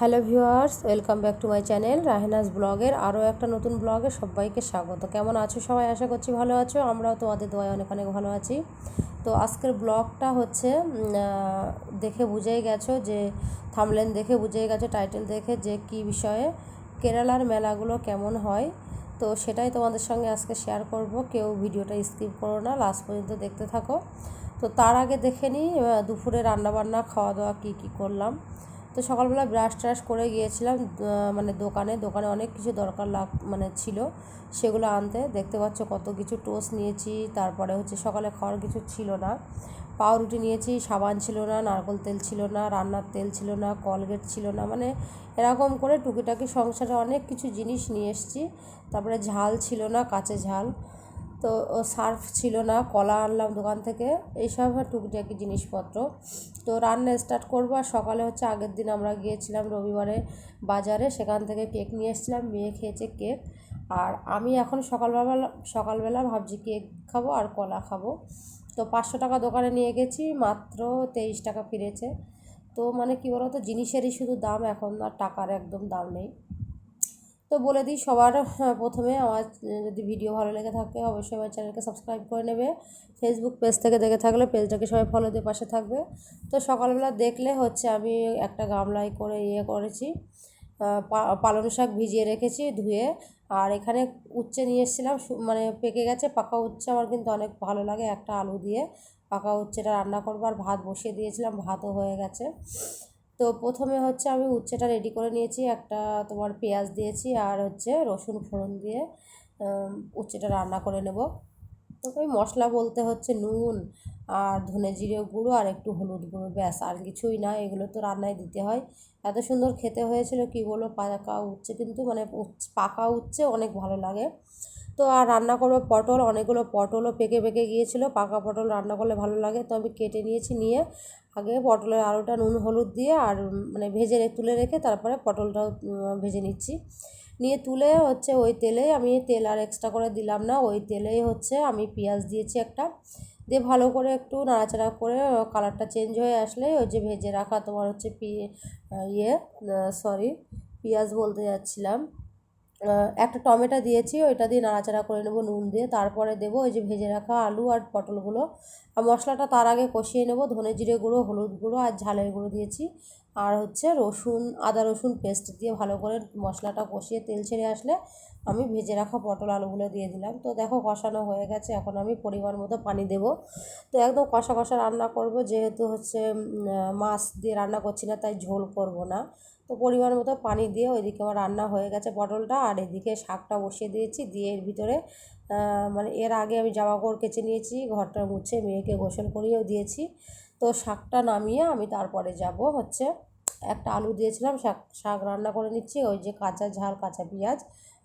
Hello viewers, welcome back to my channel রাহেনাস ব্লগের আরও একটা নতুন ব্লগে সবাইকে স্বাগত। কেমন আছো সবাই? আশা করছি ভালো আছো। আমরাও তোমাদের দোয়ায় অনেক অনেক ভালো আছি। তো আজকের ব্লগটা হচ্ছে দেখে বুঝেই গেছো যে, থামলেন দেখে বুঝেই গেছো, টাইটেল দেখে যে কি বিষয়ে, কেরালার মেলাগুলো কেমন হয়। তো সেটাই তোমাদের সঙ্গে আজকে শেয়ার করব। কেউ ভিডিওটা স্কিপ করো না, লাস্ট পর্যন্ত দেখতে থাকো। তো তার আগে দেখে নিই দুপুরে রান্নাবান্না খাওয়া দাওয়া কী কী করলাম। তো সকালবেলা ব্রাশ ট্রাশ করে গিয়েছিলাম মানে দোকানে। দোকানে অনেক কিছু দরকার লাগ মানে ছিল। সেগুলো আনতে। দেখতে পাচ্ছ কত কিছু টোস্ট নিয়েছি। তারপরে হচ্ছে সকালে খাওয়ার কিছু ছিল না। পাউরুটি নিয়েছি, সাবান ছিল না, নারকল তেল ছিল না, রান্নার তেল ছিল না, কলগেট ছিল না। মানে এরকম করে টুকিটাকি সংসারে অনেক কিছু জিনিস নিয়ে এসেছি। তারপরে ঝাল ছিল না, কাঁচে ঝাল। তো সার্ফ ছিল না, কলা আনলাম দোকান থেকে। এইসব টুকটাকি জিনিসপত্র। তো রান্না স্টার্ট করব আর সকালে হচ্ছে আগের দিন আমরা গিয়েছিলাম রবিবারে বাজারে। সেখান থেকে কেক নিয়ে এসেছিলাম, মেয়ে খেয়েছে কেক আর আমি এখন সকালবেলা সকালবেলা ভাবছি কেক খাব আর কলা খাব। তো পাঁচশো টাকা দোকানে নিয়ে গেছি, মাত্র তেইশ টাকা ফিরেছে। তো মানে কী বলতো, জিনিসেরই শুধু দাম এখন আর টাকার একদম দাম নেই। তো বলে দিই সবার হ্যাঁ, প্রথমে আমার যদি ভিডিও ভালো লেগে থাকে অবশ্যই আমার চ্যানেলকে সাবস্ক্রাইব করে নেবে। ফেসবুক পেজ থেকে দেখে থাকলে পেজটাকে সবাই ফলো দিয়ে পাশে থাকবে। তো সকালবেলা দেখলে হচ্ছে আমি একটা গামলায় করে ইয়ে করেছি পালং শাক ভিজিয়ে রেখেছি ধুয়ে। আর এখানে উচ্ছে নিয়ে এসেছিলাম মানে পেকে গেছে পাকা উচ্ছে আমার কিন্তু অনেক ভালো লাগে একটা আলু দিয়ে। পাকা উচ্ছেটা রান্না করব আর ভাত বসিয়ে দিয়েছিলাম ভাতও হয়ে গেছে। তো প্রথমে হচ্ছে আমি উচ্ছেটা রেডি করে নিয়েছি, একটা তোমার পেঁয়াজ দিয়েছি আর হচ্ছে রসুন ফোড়ন দিয়ে উচ্ছেটা রান্না করে নেব। তো ওই মশলা বলতে হচ্ছে নুন আর ধনে জিরে গুঁড়ো আর একটু হলুদ গুঁড়ো, ব্যাস, আর কিছুই না, এগুলো তো রান্নায় দিতে হয়। এত সুন্দর খেতে হয়েছিল, কি বলো পাকা উচ্ছে কিন্তু মানে পাকা উচ্ছে অনেক ভালো লাগে। তো আর রান্না করব পটল, অনেকগুলো পটলও পেকে পেকে গিয়েছিল, পাকা পটল রান্না করলে ভালো লাগে, তো আমি কেটে নিয়েছি, নিয়ে আগে পটলের আলুটা নুন, হলুদ দিয়ে আর মানে ভেজে তুলে রেখে তারপরে পটলটাও ভেজে নিচ্ছি। নিয়ে তুলে হচ্ছে ওই তেলে আমি তেল আর এক্সট্রা করে দিলাম না, ওই তেলেই হচ্ছে আমি পেঁয়াজ দিয়েছি একটা। দিয়ে ভালো করে একটু নাড়াচাড়া করে কালারটা চেঞ্জ হয়ে আসলে ওই যে ভেজে রাখা তোমার হচ্ছে পি ইয়ে সরি পেঁয়াজ বলতে যাচ্ছিলাম। একটা টমেটো দিয়েছি, ওইটা দিয়ে নাড়াচাড়া করে নেব, নুন দিয়ে। তারপরে দেবো ওই যে ভেজে রাখা আলু আর পটলগুলো। আর মশলাটা তার আগে কষিয়ে নেব, ধনে জিরে গুঁড়ো, হলুদ গুঁড়ো আর ঝালের গুঁড়ো দিয়েছি। আর হচ্ছে রসুন, আদা রসুন পেস্ট দিয়ে ভালো করে মশলাটা কষিয়ে তেল ছেড়ে আসলে আমি ভেজে রাখা পটল আলুগুলো দিয়ে দিলাম। তো দেখো কষানো হয়ে গেছে, এখন আমি পরিমাণ মতো পানি দেব। তো একদম কষা কষা রান্না করব, যেহেতু হচ্ছে মাছ দিয়ে রান্না করছি না, তাই ঝোল করব না। তো পরিমাণ মতো পানি দিয়ে ওইদিকে আমার রান্না হয়ে গেছে পটলটা। আর এদিকে শাকটা বসিয়ে দিয়েছি, দিয়ে এর ভিতরে মানে এর আগে আমি জামা কেচে নিয়েছি, ঘরটা মুছে মেয়েকে গোসল করিয়েও দিয়েছি। তো শাকটা নামিয়ে আমি তারপরে যাব হচ্ছে, একটা আলু দিয়েছিলাম, শাক শাক রান্না করে নিচ্ছি, ওই যে কাঁচা ঝাল, কাঁচা পেঁয়াজ,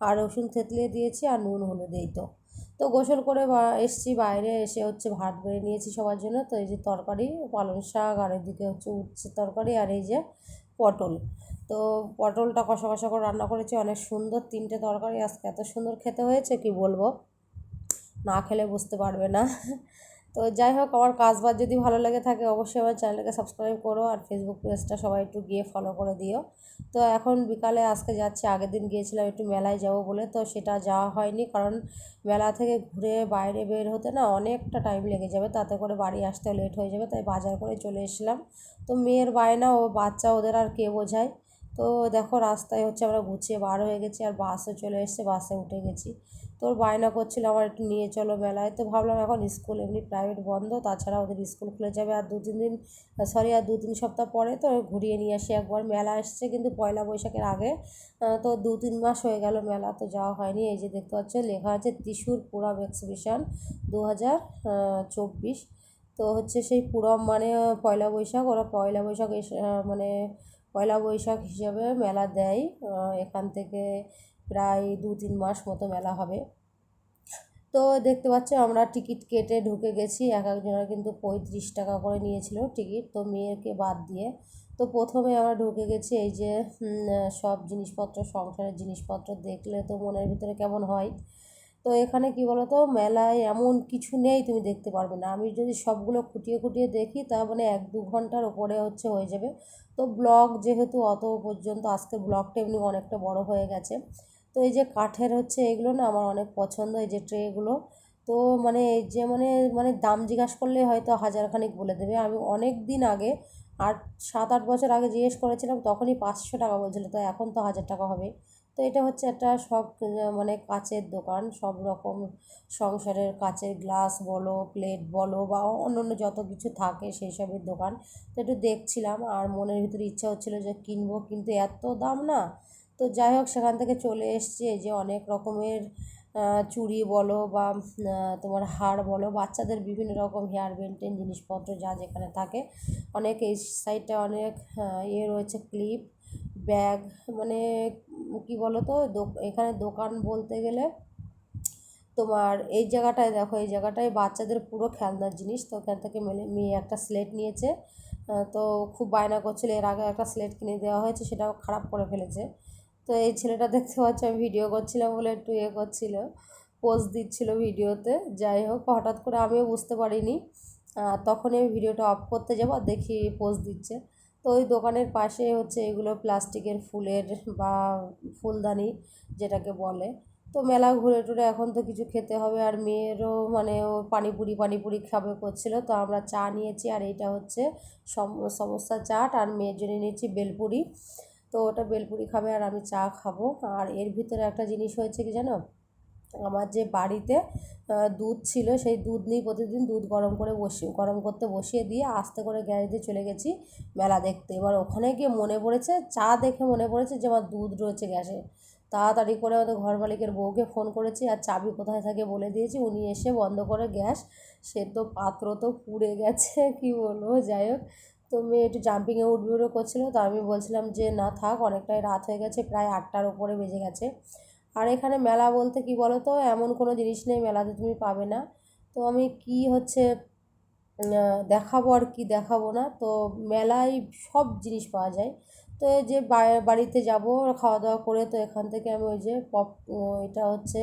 আর রসুন থেতলিয়ে দিয়েছি, আর নুন হলুদ এই তো। তো গোসল করে এসছি বাইরে, এসে হচ্ছে ভাত বেড়ে নিয়েছি সবার জন্য, তো এই যে তরকারি, পালং শাক, আর এদিকে হচ্ছে উচ্ছে তরকারি, আর এই যে পটল। তো পটলটা কষা কষা করে রান্না করেছি, অনেক সুন্দর তিনটে তরকারি, আজকে এত সুন্দর খেতে হয়েছে কি বলব? না খেলে বুঝতে পারবে না। তো যাই হোক, আমার কাজ বাজ যদি ভালো লেগে থাকে অবশ্যই আমার চ্যানেলকে সাবস্ক্রাইব করো আর ফেসবুক পেজটা সবাই একটু গিয়ে ফলো করে দিও। তো এখন বিকালে আজকে যাচ্ছি, আগের দিন গিয়েছিলাম একটু মেলায় যাব বলে, তো সেটা যাওয়া হয়নি কারণ মেলা থেকে ঘুরে বাইরে বের হতে না অনেকটা টাইম লেগে যাবে, তাতে করে বাড়ি আসতে লেট হয়ে যাবে, তাই বাজার করে চলে এসেছিলাম। তো মেয়ের বায়না ও বাচ্চা ওদের আর কে বোঝায়? তো দেখো রাস্তায় হচ্ছে আমরা গুছিয়ে বার হয়ে গেছি আর বাসও চলে এসছে, বাসে উঠে গেছি। তোর বায়না করছিল আমার একটু নিয়ে চলো মেলায় তো ভাবলাম এখন স্কুল এমনি প্রাইভেট বন্ধ, তাছাড়া ওদের স্কুল খুলে যাবে আর দু তিন দিন সরি আর দু তিন সপ্তাহ পরে তো ঘুরিয়ে নিয়ে আসি একবার। মেলা এসছে কিন্তু পয়লা বৈশাখের আগে তো দু তিন মাস হয়ে গেল মেলা তো যাওয়া হয়নি। এই যে দেখতে পাচ্ছ, লেখা আছে ত্রিশুর পুরম এক্সিবিশন দু হাজার চব্বিশ। তো হচ্ছে সেই পুরম মানে পয়লা বৈশাখ, ওরা পয়লা বৈশাখ মানে পয়লা বৈশাখ হিসাবে মেলা দেয়। এখান থেকে প্রায় দু তিন মাস মতো মেলা হবে। তো দেখতে পাচ্ছ আমরা টিকিট কেটে ঢুকে গেছি। এক একজনের কিন্তু পঁয়ত্রিশ টাকা করে নিয়েছিল টিকিট, তো মেয়েকে বাদ দিয়ে। তো প্রথমে আমরা ঢুকে গেছি এই যে সব জিনিসপত্র, সংসারের জিনিসপত্র দেখলে তো মনের ভিতরে কেমন হয়। তো এখানে কি বলতো? মেলায় এমন কিছু নেই তুমি দেখতে পারবে না। আমি যদি সবগুলো খুঁটিয়ে খুঁটিয়ে দেখি তা মানে এক দু ঘণ্টার ওপরে হচ্ছে হয়ে যাবে। তো ব্লগ যেহেতু অত পর্যন্ত আজকে ব্লগটা এমনি অনেকটা বড় হয়ে গেছে। তো এই যে কাঠের হচ্ছে এগুলো না আমার অনেক পছন্দ, এই যে ট্রেগুলো তো মানে এই যে মানে মানে দাম জিজ্ঞাসা করলে হয়তো হাজারখানিক বলে দেবে। আমি অনেক দিন আগে, আট, সাত, আট বছর আগে জিজ্ঞেস করেছিলাম, তখনই পাঁচশো টাকা বলছিলো। তো এখন তো হাজার টাকা হবে। তো এটা হচ্ছে একটা সব মানে কাচের দোকান। সব রকম সংসারের কাচের গ্লাস বলো, প্লেট বলো বা অন্য অন্য যত কিছু থাকে সেই সবের দোকান। তো একটু দেখছিলাম আর মনের ভিতরে ইচ্ছা হচ্ছিল যে কিনবো, কিন্তু এত দাম না। তো যাই হোক, সেখান থেকে চলে এসছি যে অনেক রকমের চুড়ি বলো বা তোমার হার বলো, বাচ্চাদের বিভিন্ন রকম হেয়ার বেন্টেন জিনিসপত্র যা যেখানে থাকে। অনেক এই সাইডটা অনেক ইয়ে রয়েছে ক্লিপ ব্যাগ মানে কি বলো তো এখানে দোকান বলতে গেলে তোমার এই জায়গাটায় দেখো, এই জায়গাটায় বাচ্চাদের পুরো খেলনার জিনিস। তো ওখান থেকে মেলে, মেয়ে একটা স্লেট নিয়েছে। তো খুব বায়না করছিল। এর আগে একটা স্লেট কিনে দেওয়া হয়েছে, সেটাও খারাপ করে ফেলেছে। তো এই ছেলেটা দেখতে পাচ্ছি, আমি ভিডিও করছিলাম বলে একটু ইয়ে করছিল পোস্ট দিচ্ছিল ভিডিওতে যাই হোক, হঠাৎ করে আমিও বুঝতে পারিনি। তখনই আমি ভিডিওটা অফ করতে যাব, দেখি পোস্ট দিচ্ছে। তো ওই দোকানের পাশে হচ্ছে এগুলো প্লাস্টিকের ফুলের বা ফুলদানি যেটাকে বলে। তো মেলা ঘুরে টুরে এখন তো কিছু খেতে হবে আর মেয়েরও মানে ও পানিপুরি পানিপুরি খাবে করছিল। তো আমরা চা নিয়েছি আর এইটা হচ্ছে সমস্যা চাট আর মেয়ের জন্য নিয়েছি বেলপুরি। তো ওটা বেলপুরি খাবে আর আমি চা খাব। আর এর ভিতরে একটা জিনিস হয়েছে কি জানো? আমার যে বাড়িতে দুধ ছিল, সেই দুধ নিয়ে প্রতিদিন দুধ গরম করে বসিয়ে গরম করতে বসিয়ে দিয়ে আস্তে করে দিয়ে চলে গেছি মেলা দেখতে। এবার ওখানে গিয়ে মনে পড়েছে, চা দেখে মনে পড়েছে যে আমার দুধ রয়েছে গ্যাসে। তাড়াতাড়ি করে আমাদের ঘর মালিকের বউকে ফোন করেছি, আর চাবি কোথায় থাকে? বলে দিয়েছি। উনি এসে বন্ধ করে গ্যাস, সে তো পাত্র তো পুড়ে গেছে, কি বলব, যাই হোক। তো মেয়ে একটু জাম্পিংয়ে উঠবে করছিল, তো আমি বলছিলাম যে, না থাক, অনেকটাই রাত হয়ে গেছে, প্রায় আটটার ওপরে বেজে গেছে। আর এখানে মেলা বলতে কি বলো তো এমন কোনো জিনিস নেই মেলাতে তুমি পাবে না। তো আমি কি হচ্ছে দেখাবো আর কি দেখাবো না। তো মেলায় সব জিনিস পাওয়া যায়। তো যে বাড়িতে যাব খাওয়া দাওয়া করে, তো এখান থেকে আমি ওই যে পপ, এটা হচ্ছে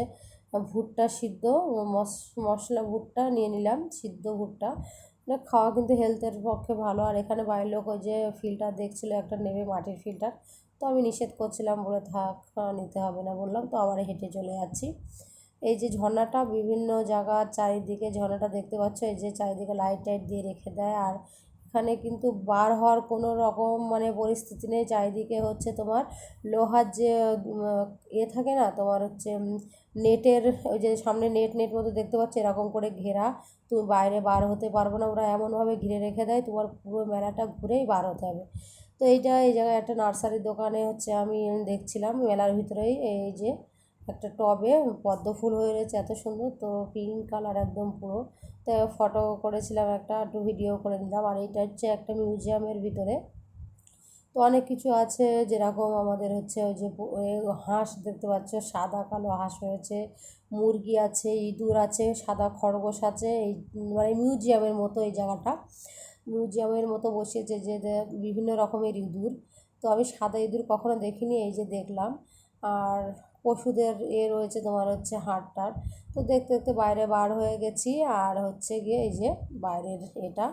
ভুট্টা সিদ্ধ মশলা ভুট্টা নিয়ে নিলাম, সিদ্ধ ভুট্টা। খাওয়া কিন্তু হেলথের পক্ষে ভালো। আর এখানে বাড়ির লোক ওই যে ফিল্টার দেখছিলো, একটা নেবে মাটির ফিল্টার তো আমি নিষেধ করছিলাম, বলে থাক নিতে হবে না বললাম, তো আবার হেঁটে চলে যাচ্ছি। এই যে ঝর্ণাটা, বিভিন্ন জায়গার চারিদিকে ঝর্ণাটা দেখতে পাচ্ছ, এই যে চারিদিকে লাইট টাইট দিয়ে রেখে দেয়, আর এখানে কিন্তু বার হওয়ার কোনো রকম মানে পরিস্থিতি নেই, চারিদিকে হচ্ছে তোমার লোহার যে এ থাকে না, তোমার হচ্ছে নেটের, ওই যে সামনে নেট নেট মতো দেখতে পাচ্ছ, এরকম করে ঘেরা তুমি বাইরে বার হতে পারব না, ওরা এমনভাবে ঘিরে রেখে দেয়, তোমার পুরো মেলাটা ঘুরেই বার হতে হবে। তো এইটা এই জায়গায় একটা নার্সারির দোকানে হচ্ছে আমি দেখছিলাম মেলার ভিতরেই এই যে একটা টবে পদ্ম ফুল হয়ে রয়েছে, এত সুন্দর। তো পিঙ্ক কালার একদম পুরো। তো ফটো করেছিলাম একটা, একটু ভিডিও করে নিলাম। আর এইটা হচ্ছে একটা মিউজিয়ামের ভিতরে। তো অনেক কিছু আছে যেরকম আমাদের হচ্ছে ওই যে হাঁস দেখতে পাচ্ছ, সাদা কালো হাঁস রয়েছে। মুরগি আছে, ইঁদুর আছে, সাদা খরগোশ আছে। এই মানে মিউজিয়ামের মতো এই জায়গাটা। মিউজিয়ামের মতো বসেছে যে বিভিন্ন রকমের ইঁদুর। তো আমি সাদা ইঁদুর কখনো দেখিনি, এই যে দেখলাম। আর পশুদের এ রয়েছে তোমার হচ্ছে হাটটার তো দেখতে দেখতে বাইরে বার হয়ে গেছি আর হচ্ছে গিয়ে এই যে বাইরের এটা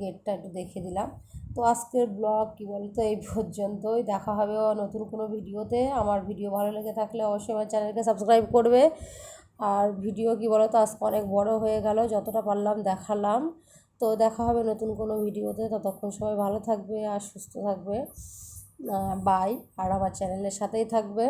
গেটটা একটু দেখে দিলাম। তো আজকের ব্লগ কী বলতো, এই পর্যন্তই। দেখা হবে নতুন কোনো ভিডিওতে। আমার ভিডিও ভালো লেগে থাকলে অবশ্যই আমার চ্যানেলকে সাবস্ক্রাইব করবে। আর ভিডিও কী বলতো, আজকে অনেক বড় হয়ে গেল, যতটা পারলাম দেখালাম। তো দেখা হবে নতুন কোনো ভিডিওতে। ততক্ষণ সবাই ভালো থাকবে আর সুস্থ থাকবে। বাই আর আমার চ্যানেলের সাথেই থাকবে।